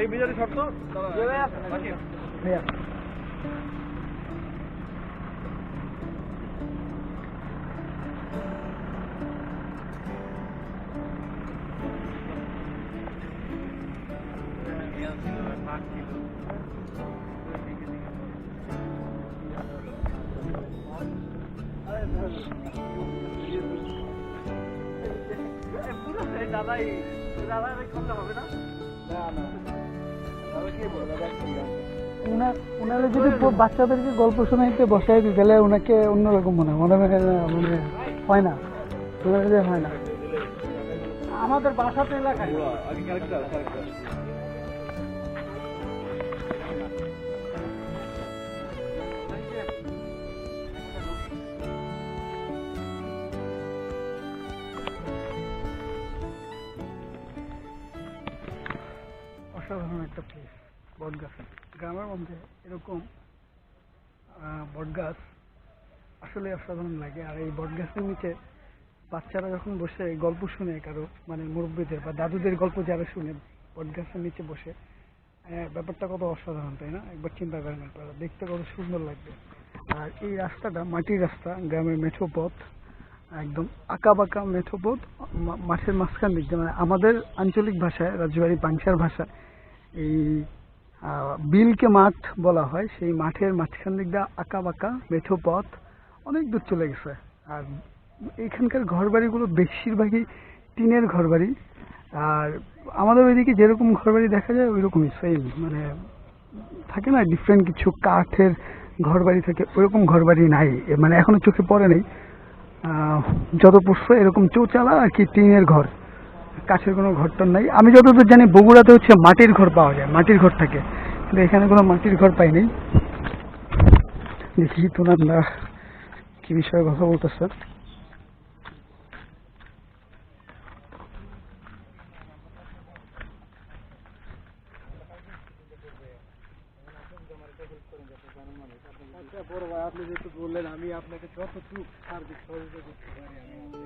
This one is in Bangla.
এই বিজারি শর্ত ভাইয়া দাদাই হবে না? যদি বাচ্চাদেরকে গল্প শোনাইতে বসাই দিই তাহলে ওনাকে অন্যরকম মনে হয়। মনে হয় না, মানে হয় না। ওনার হয় না। আমাদের বাসাতে এলাকায়। অসাধারণ একটা প্লেস বটগাছ গ্রামের মধ্যে এরকম আহ, বটগাছ আসলে অসাধারণ লাগে। আর এই বটগাছের নিচে বাচ্চারা যখন বসে গল্প শুনে কারও মানে মুরব্বীদের বা দাদুদের গল্প যারা শুনে বটগাছের নিচে বসে ব্যাপারটা কত অসাধারণ তাই না? একবার চিন্তা করেন আপনারা। দেখতে কত সুন্দর লাগবে। আর এই রাস্তাটা মাটির রাস্তা গ্রামের মেঠো পথ একদম আঁকা বাঁকা মেঠো পথ মাঠের মাঝখান দিক দিয়ে মানে আমাদের আঞ্চলিক ভাষায় রাজবাড়ি পাংশার ভাষায় এই বিলকে মাঠ বলা হয়। সেই মাঠের মাঝখান দিক দিয়ে আঁকা বাঁকা মেঠো পথ অনেক দূর চলে গেছে। আর এইখানকার ঘরবাড়িগুলো বেশিরভাগই টিনের ঘরবাড়ি। আর আমাদের ওইদিকে যেরকম ঘরবাড়ি দেখা যায় ওই রকমই সেম মানে থাকে না ডিফারেন্ট কিছু কাঠের ঘরবাড়ি থাকে ওইরকম ঘরবাড়ি নাই। মানে এখনও চোখে পড়ে নেই। যত পড়ছে এরকম চৌচালা আর কি টিনের ঘর। কাঠের কোনো ঘরটর নাই। আমি যতদূর জানি বগুড়াতে হচ্ছে মাটির ঘর পাওয়া যায়, মাটির ঘর থাকে। কিন্তু এখানে কোনো মাটির ঘর পাই নাই দেখি তোনারা কি বিষয়ে কথা বলতেছে। আচ্ছা বড় ভাই, আপনি যেহেতু বললেন, আমি আপনাকে যতটুকু সার্ভিস সহযোগিতা করতে পারি, আমি